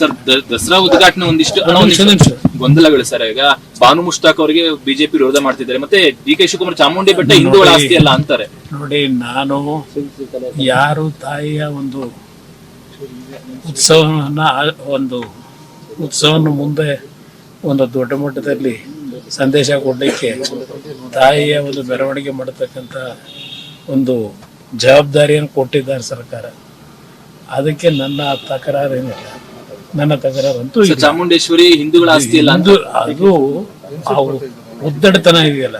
Sir Dasara ಉದ್ಘಾಟನೆ ಒಂದಿಷ್ಟು. ಗೊಂದಲಗಳು ಸರ್. ಈಗ ಬಾನು ಮುಷ್ತಾಕ್ ಅವರಿಗೆ ಬಿಜೆಪಿ ವಿರೋಧ ಮಾಡ್ತಿದ್ದಾರೆ. ಮತ್ತೆ ಡಿ ಕೆ ಶಿವಕುಮಾರ್ ಚಾಮುಂಡಿ ಬೆಟ್ಟ ಹಿಂದೂಗಳ ಆಸ್ತಿ ಅಲ್ಲ ಅಂತಾರೆ. ನೋಡಿ ನಾನು ಯಾರು ತಾಯಿಯ ಒಂದು ಉತ್ಸವನ ಒಂದು ಉತ್ಸವನ ಮುಂದೆ ಒಂದು ದೊಡ್ಡ ಮಟ್ಟದಲ್ಲಿ ಸಂದೇಶ ಕೊಡಲಿಕ್ಕೆ ತಾಯಿಯ ಒಂದು ಮೆರವಣಿಗೆ ಮಾಡತಕ್ಕಂಥ ಒಂದು ಜವಾಬ್ದಾರಿಯನ್ನು ಕೊಟ್ಟಿದ್ದಾರೆ ಸರ್ಕಾರ. ಅದಕ್ಕೆ ನನ್ನ ತಕರಾರೇನಿಲ್ಲ ನನ್ನ ತಕರಾರಂತೂ. ಚಾಮುಂಡೇಶ್ವರಿ ಹಿಂದೂಗಳ ಆಸ್ತಿ ಇಲ್ಲ ಅಂತ ಅದು ಅದು ಆ ಉದ್ದಡತನ ಇದೆಯಲ್ಲ.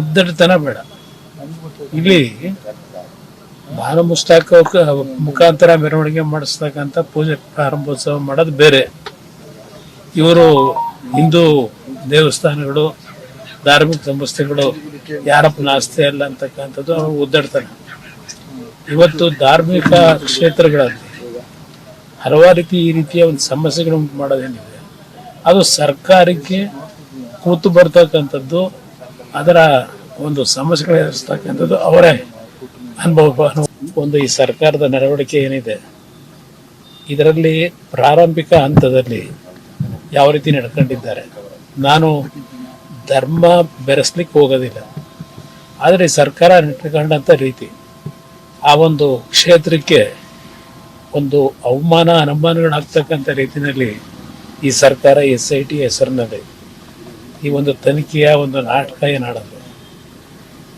ಉದ್ದಡತನ ಬೇಡ. ಇಲ್ಲಿ ಬಾಲ ಮುಸ್ತಾಕ ಮುಖಾಂತರ ಮೆರವಣಿಗೆ ಮಾಡಿಸ್ತಕ್ಕಂಥ ಪೂಜೆ ಪ್ರಾರಂಭೋತ್ಸವ ಮಾಡೋದು ಬೇರೆ. ಇವರು ಹಿಂದೂ ದೇವಸ್ಥಾನಗಳು ಧಾರ್ಮಿಕ ಸಂಸ್ಥೆಗಳು ಯಾರಪ್ಪನ ಆಸ್ತಿ ಅಲ್ಲ ಅಂತಕ್ಕಂಥದ್ದು ಅವ್ರು ಉದ್ದಡತನ ಇವತ್ತು ಧಾರ್ಮಿಕ ಕ್ಷೇತ್ರಗಳಲ್ಲಿ ಹಲವಾರು ರೀತಿ ಈ ರೀತಿಯ ಒಂದು ಸಮಸ್ಯೆಗಳು ಉಂಟು ಮಾಡೋದೇನಿದೆ ಅದು ಸರ್ಕಾರಕ್ಕೆ ಕೂತು ಬರ್ತಕ್ಕಂಥದ್ದು, ಅದರ ಒಂದು ಸಮಸ್ಯೆಗಳು ಎದುರಿಸ್ತಕ್ಕಂಥದ್ದು ಅವರೇ. ಅನುಭವ ಒಂದು ಈ ಸರ್ಕಾರದ ನಡವಳಿಕೆ ಏನಿದೆ? ಇದರಲ್ಲಿ ಪ್ರಾರಂಭಿಕ ಹಂತದಲ್ಲಿ ಯಾವ ರೀತಿ ನಡ್ಕೊಂಡಿದ್ದಾರೆ? ನಾನು ಧರ್ಮ ಬೆರೆಸ್ಲಿಕ್ಕೆ ಹೋಗೋದಿಲ್ಲ. ಆದರೆ ಸರ್ಕಾರ ನಡ್ಕೊಂಡಂಥ ರೀತಿ, ಆ ಒಂದು ಕ್ಷೇತ್ರಕ್ಕೆ ಒಂದು ಅವಮಾನ ಅನುಮಾನಗಳಾಗ್ತಕ್ಕಂಥ ರೀತಿಯಲ್ಲಿ ಈ ಸರ್ಕಾರ ಎಸ್ ಐ ಟಿ ಹೆಸರಿನಲ್ಲಿ ಈ ಒಂದು ತನಿಖೆಯ ಒಂದು ನಾಟಕ ಏನಾಡೋದು.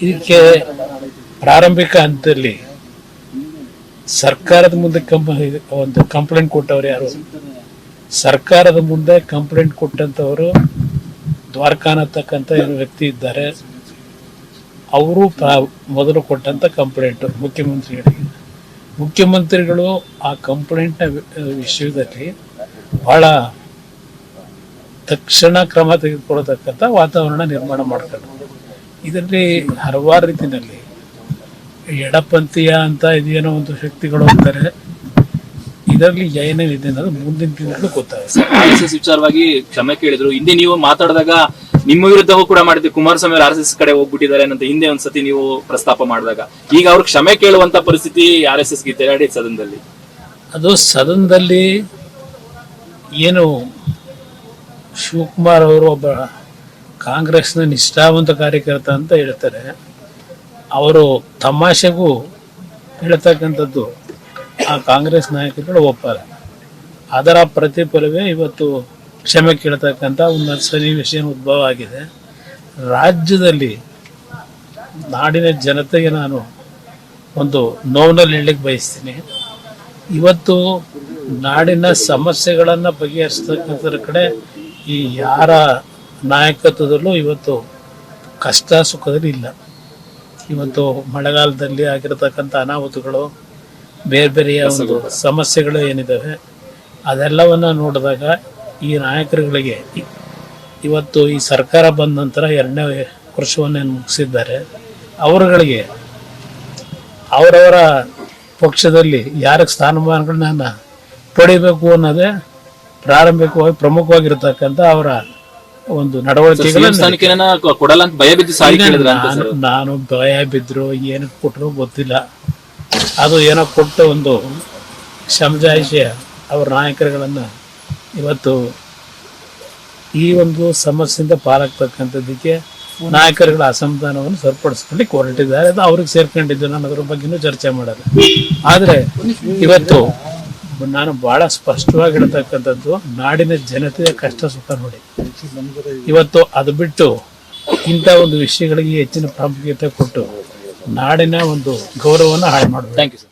ಇದಕ್ಕೆ ಪ್ರಾರಂಭಿಕ ಹಂತದಲ್ಲಿ ಸರ್ಕಾರದ ಮುಂದೆ ಕಂಪ, ಒಂದು ಕಂಪ್ಲೇಂಟ್ ಕೊಟ್ಟವ್ರು ಯಾರು? ಸರ್ಕಾರದ ಮುಂದೆ ಕಂಪ್ಲೇಂಟ್ ಕೊಟ್ಟಂಥವರು ದ್ವಾರಕಾನತಕ್ಕಂಥ ಏನು ವ್ಯಕ್ತಿ ಇದ್ದಾರೆ. ಅವರು ಮೊದಲು ಕೊಟ್ಟಂಥ ಕಂಪ್ಲೇಂಟು ಮುಖ್ಯಮಂತ್ರಿಗಳಿಗೆ ಮುಖ್ಯಮಂತ್ರಿಗಳು ಆ ಕಂಪ್ಲೇಂಟ್ನ ವಿಷಯದಲ್ಲಿ ಬಹಳ ತಕ್ಷಣ ಕ್ರಮ ತೆಗೆದುಕೊಳ್ಳತಕ್ಕಂಥ ವಾತಾವರಣ ನಿರ್ಮಾಣ ಮಾಡ್ಕೊಂಡು ಇದರಲ್ಲಿ ಹಲವಾರು ರೀತಿಯಲ್ಲಿ ಎಡಪಂಥೀಯ ಅಂತ ಇದೇನೋ ಒಂದು ಶಕ್ತಿಗಳು ಅಂತಾರೆ. ಇದರಲ್ಲಿ ಏನೇನಿದೆ ಅನ್ನೋದು ಮುಂದಿನ ದಿನಗಳು ಗೊತ್ತಾಗುತ್ತೆ. ವಿಚಾರವಾಗಿ ಕ್ಷಮೆ ಕೇಳಿದ್ರು. ಹಿಂದೆ ನೀವು ಮಾತಾಡಿದಾಗ ನಿಮ್ಮ ವಿರುದ್ಧವೂ ಕೂಡ ಮಾಡಿದ್ವಿ. ಕುಮಾರಸ್ವಾಮಿ ಆರ್ ಎಸ್ ಎಸ್ ಕಡೆ ಹೋಗ್ಬಿಟ್ಟಿದ್ದಾರೆ ಅಂತ ಹಿಂದೆ ಒಂದ್ಸತಿ ನೀವು ಪ್ರಸ್ತಾಪ ಮಾಡಿದಾಗ. ಈಗ ಅವ್ರು ಕ್ಷಮೆ ಕೇಳುವಂತ ಪರಿಸ್ಥಿತಿ ಆರ್ ಎಸ್ ಎಸ್ಗೆ ತೆರಳಿ ಸದನದಲ್ಲಿ. ಅದು ಸದನದಲ್ಲಿ ಏನು ಶಿವಕುಮಾರ್ ಅವರು ಒಬ್ಬ ಕಾಂಗ್ರೆಸ್ನ ನಿಷ್ಠಾವಂತ ಕಾರ್ಯಕರ್ತ ಅಂತ ಹೇಳ್ತಾರೆ. ಅವರು ತಮಾಷೆಗೂ ಹೇಳ್ತಕ್ಕಂಥದ್ದು ಆ ಕಾಂಗ್ರೆಸ್ ನಾಯಕರುಗಳು ಒಪ್ಪಲ್ಲ. ಅದರ ಪ್ರತಿಫಲವೇ ಇವತ್ತು ಕ್ಷಮೆ ಕೇಳ್ತಕ್ಕಂಥ ಒಂದು ಸನ್ನಿವೇಶ ಉದ್ಭವ ಆಗಿದೆ. ರಾಜ್ಯದಲ್ಲಿ ನಾಡಿನ ಜನತೆಗೆ ನಾನು ಒಂದು ನೋವಿನಲ್ಲಿ ಹೇಳಲಿಕ್ಕೆ ಬಯಸ್ತೀನಿ. ಇವತ್ತು ನಾಡಿನ ಸಮಸ್ಯೆಗಳನ್ನು ಬಗೆಹರಿಸ್ತಕ್ಕಂಥದ್ರ ಕಡೆ ಈ ಯಾರ ನಾಯಕತ್ವದಲ್ಲೂ ಇವತ್ತು ಕಷ್ಟ ಸುಖದಲ್ಲಿ ಇಲ್ಲ. ಇವತ್ತು ಮಳೆಗಾಲದಲ್ಲಿ ಆಗಿರತಕ್ಕಂಥ ಅನಾಹುತಗಳು ಬೇರೆ ಬೇರೆಯ ಒಂದು ಸಮಸ್ಯೆಗಳು ಏನಿದ್ದಾವೆ ಅದೆಲ್ಲವನ್ನು ನೋಡಿದಾಗ ಈ ನಾಯಕರುಗಳಿಗೆ ಇವತ್ತು ಈ ಸರ್ಕಾರ ಬಂದ ನಂತರ ಎರಡನೇ ವರ್ಷವನ್ನೇನು ಮುಗಿಸಿದ್ದಾರೆ. ಅವರುಗಳಿಗೆ ಅವರವರ ಪಕ್ಷದಲ್ಲಿ ಯಾರಿಗೆ ಸ್ಥಾನಮಾನಗಳನ್ನ ಪಡಿಬೇಕು ಅನ್ನೋದೇ ಪ್ರಾರಂಭಿಕವಾಗಿ ಪ್ರಮುಖವಾಗಿರ್ತಕ್ಕಂಥ ಅವರ ಒಂದು ನಡವಳಿಕೆ ನಾನು ಭಯ ಬಿದ್ರು ಏನಕ್ಕೆ ಕೊಟ್ಟರು ಗೊತ್ತಿಲ್ಲ. ಅದು ಏನೋ ಕೊಟ್ಟ ಒಂದು ಸಮಜಾಯಿಷಿ ಅವ್ರ ನಾಯಕರುಗಳನ್ನು ಇವತ್ತು ಈ ಒಂದು ಸಮಸ್ಯೆಯಿಂದ ಪಾಲಾಗ್ತಕ್ಕಂಥದ್ದಕ್ಕೆ ನಾಯಕರುಗಳ ಅಸಮಾಧಾನವನ್ನು ಸರಿಪಡಿಸ್ಕೊಳ್ಳಿಕ್ಕೆ ಹೊರಟಿದ್ದಾರೆ. ಅದು ಅವ್ರಿಗೆ ಸೇರ್ಕೊಂಡಿದ್ದು ನಾನು ಅದ್ರ ಬಗ್ಗೆನೂ ಚರ್ಚೆ ಮಾಡೋದು. ಆದರೆ ಇವತ್ತು ನಾನು ಬಹಳ ಸ್ಪಷ್ಟವಾಗಿ ಹೇಳ್ತಕ್ಕಂಥದ್ದು ನಾಡಿನ ಜನತೆಯ ಕಷ್ಟ ಸುಖ ನೋಡಿ. ಇವತ್ತು ಅದು ಬಿಟ್ಟು ಇಂಥ ಒಂದು ವಿಷಯಗಳಿಗೆ ಹೆಚ್ಚಿನ ಪ್ರಾಮುಖ್ಯತೆ ಕೊಟ್ಟು ನಾಡಿನ ಒಂದು ಗೌರವವನ್ನು ಹಾಳು ಮಾಡಬೇಕು. Thank you